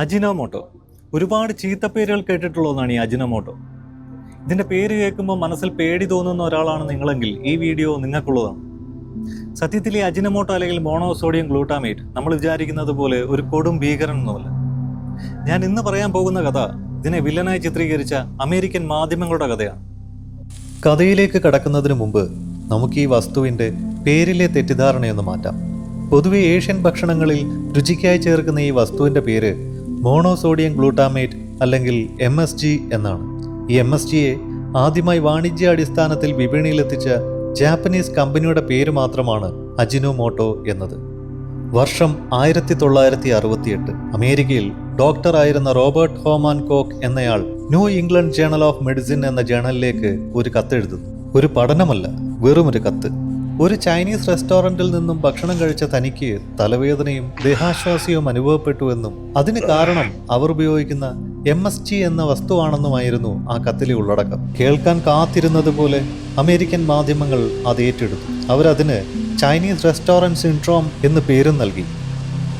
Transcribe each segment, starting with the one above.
Ajinomoto. ഒരുപാട് ചീത്തപ്പേരുകൾ കേട്ടിട്ടുള്ള ഒന്നാണ് ഈ അജിനോമോട്ടോ. ഇതിന്റെ പേര് കേൾക്കുമ്പോൾ മനസ്സിൽ പേടി തോന്നുന്ന ഒരാളാണ് നിങ്ങളെങ്കിൽ ഈ വീഡിയോ നിങ്ങൾക്കുള്ളതാണ്. സത്യത്തിൽ ഈ അജിനമോട്ടോ അല്ലെങ്കിൽ മോണോസോഡിയം ഗ്ലൂട്ടാമേറ്റ് നമ്മൾ വിചാരിക്കുന്നത് പോലെ ഒരു കൊടും ഭീകരനൊന്നുമല്ല. ഞാൻ ഇന്ന് പറയാൻ പോകുന്ന കഥ ഇതിനെ വില്ലനായി ചിത്രീകരിച്ച അമേരിക്കൻ മാധ്യമങ്ങളുടെ കഥയാണ്. കഥയിലേക്ക് കടക്കുന്നതിന് മുമ്പ് നമുക്ക് ഈ വസ്തുവിന്റെ പേരിലെ തെറ്റിദ്ധാരണയൊന്ന് മാറ്റാം. പൊതുവെ ഏഷ്യൻ ഭക്ഷണങ്ങളിൽ രുചിക്കായി ചേർക്കുന്ന ഈ വസ്തുവിന്റെ പേര് മോണോസോഡിയം ഗ്ലൂട്ടാമേറ്റ് അല്ലെങ്കിൽ എം എസ് ജി എന്നാണ്. ഈ എം എസ് ജിയെ ആദ്യമായി വാണിജ്യാടിസ്ഥാനത്തിൽ വിപണിയിലെത്തിച്ച ജാപ്പനീസ് കമ്പനിയുടെ പേര് മാത്രമാണ് അജിനോമോട്ടോ എന്നത്. വർഷം ആയിരത്തി തൊള്ളായിരത്തി അറുപത്തിയെട്ട് അമേരിക്കയിൽ ഡോക്ടറായിരുന്ന റോബർട്ട് ഹോമാൻ കോക്ക് എന്നയാൾ New England journal of medicine എന്ന ജേണലിലേക്ക് ഒരു കത്തെഴുതുന്നു. ഒരു പഠനമല്ല വെറും ഒരു കത്ത്. ഒരു ചൈനീസ് റെസ്റ്റോറന്റിൽ നിന്നും ഭക്ഷണം കഴിച്ച തനിക്ക് തലവേദനയും ദേഹാശ്വാസവും അനുഭവപ്പെട്ടുവെന്നും അതിന് കാരണം അവർ ഉപയോഗിക്കുന്ന എം എസ് ജി എന്ന വസ്തുവാണെന്നുമായിരുന്നു ആ കത്തിലെ ഉള്ളടക്കം. കേൾക്കാൻ കാത്തിരുന്നതുപോലെ അമേരിക്കൻ മാധ്യമങ്ങൾ അത് ഏറ്റെടുത്തു. അവരതിന് ചൈനീസ് റെസ്റ്റോറന്റ് സിൻഡ്രോം എന്ന് പേരും നൽകി.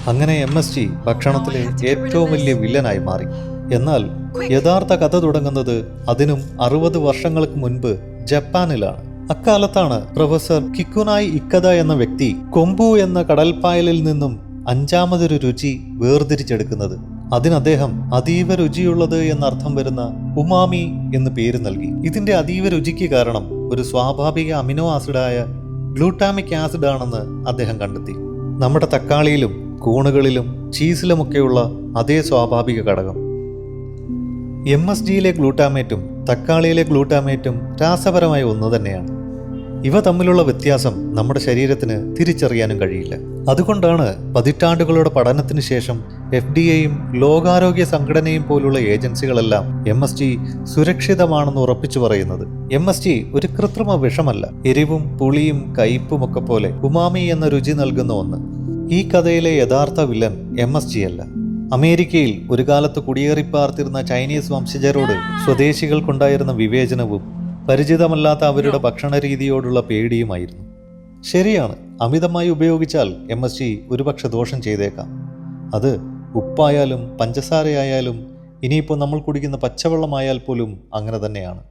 അങ്ങനെ എം എസ് ജി ഭക്ഷണത്തിലെ ഏറ്റവും വലിയ വില്ലനായി മാറി. എന്നാൽ യഥാർത്ഥ കഥ തുടങ്ങുന്നത് അതിനും അറുപത് വർഷങ്ങൾക്ക് മുൻപ് ജപ്പാനിലാണ്. അക്കാലത്താണ് പ്രൊഫസർ കിക്കുനായി ഇക്കത എന്ന വ്യക്തി കൊമ്പു എന്ന കടൽപ്പായലിൽ നിന്നും അഞ്ചാമതൊരു രുചി വേർതിരിച്ചെടുക്കുന്നത്. അതിന് അദ്ദേഹം അതീവ രുചിയുള്ളത് എന്നർത്ഥം വരുന്ന ഉമാമി എന്ന് പേര് നൽകി. ഇതിന്റെ അതീവ രുചിക്ക് കാരണം ഒരു സ്വാഭാവിക അമിനോ ആസിഡായ ഗ്ലൂട്ടാമിക് ആസിഡ് ആണെന്ന് അദ്ദേഹം കണ്ടെത്തി. നമ്മുടെ തക്കാളിയിലും കൂണുകളിലും ചീസിലുമൊക്കെയുള്ള അതേ സ്വാഭാവിക ഘടകം. എം എസ് ജിയിലെ ഗ്ലൂട്ടാമേറ്റും തക്കാളിയിലെ ഗ്ലൂട്ടാമേറ്റും രാസപരമായ ഒന്നു തന്നെയാണ്. ഇവ തമ്മിലുള്ള വ്യത്യാസം നമ്മുടെ ശരീരത്തിന് തിരിച്ചറിയാനും കഴിയില്ല. അതുകൊണ്ടാണ് പതിറ്റാണ്ടുകളുടെ പഠനത്തിന് ശേഷം എഫ് ഡി എയും ലോകാരോഗ്യ സംഘടനയും പോലുള്ള ഏജൻസികളെല്ലാം എം എസ് ജി സുരക്ഷിതമാണെന്ന് ഉറപ്പിച്ചു പറയുന്നത്. എം എസ് ജി ഒരു കൃത്രിമ വിഷമല്ല. എരിവും പുളിയും കയ്പും ഒക്കെ പോലെ ഉമാമി എന്ന രുചി നൽകുന്ന ഒന്ന്. ഈ കഥയിലെ യഥാർത്ഥ വില്ലൻ എം എസ് ജി അല്ല. അമേരിക്കയിൽ ഒരു കാലത്ത് കുടിയേറിപ്പാർത്തിരുന്ന ചൈനീസ് വംശജരോട് സ്വദേശികൾക്കുണ്ടായിരുന്ന വിവേചനവും പരിചിതമല്ലാത്ത അവരുടെ ഭക്ഷണ രീതിയോടുള്ള പേടിയുമായിരുന്നു. ശരിയാണ് അമിതമായി ഉപയോഗിച്ചാൽ എം എസ് ജി ഒരുപക്ഷെ ദോഷം ചെയ്തേക്കാം. അത് ഉപ്പായാലും പഞ്ചസാരയായാലും ഇനിയിപ്പോൾ നമ്മൾ കുടിക്കുന്ന പച്ചവെള്ളമായാൽ പോലും അങ്ങനെ തന്നെയാണ്.